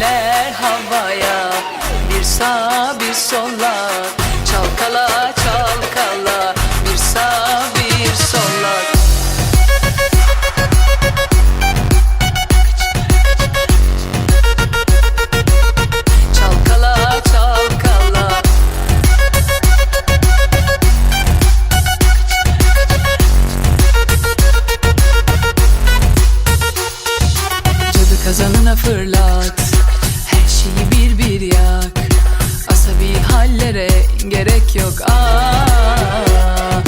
eller havaya. Bir sağ bir sola. Çalkala çalkala. Bir sağ bir sola. Kazanına şeyi bir Asabi hallere gerek yok. Aa,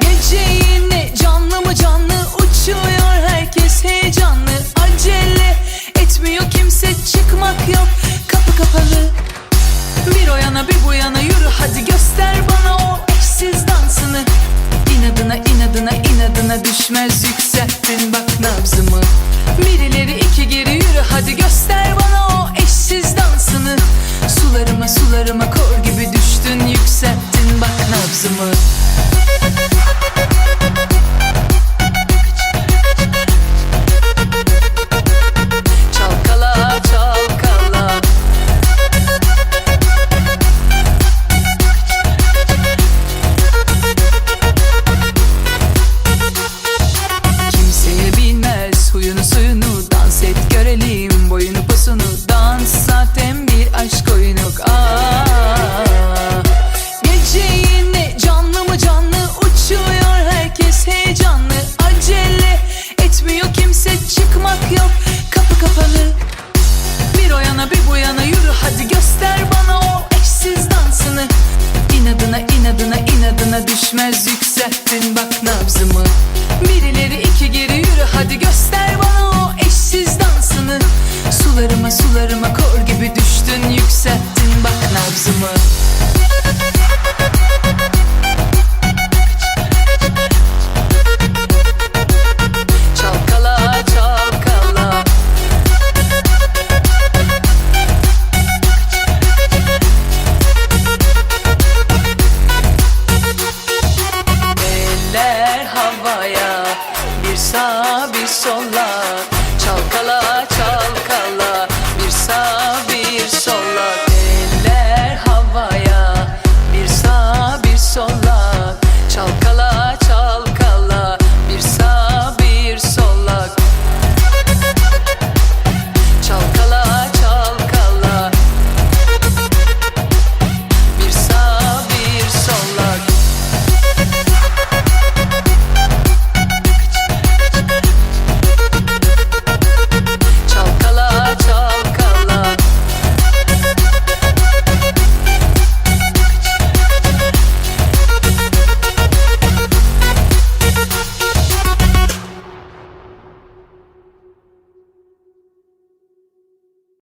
Gece yine canlı mı canlı Uçuyor herkes heyecanlı. Acele etmiyor kimse çıkmak yok. Kapı kapalı. Bir o yana bir bu yana yürü hadi göster bana o eşsiz dansını. İnadına inadına inadına düşmez yükselttin bak nabzımı yarımı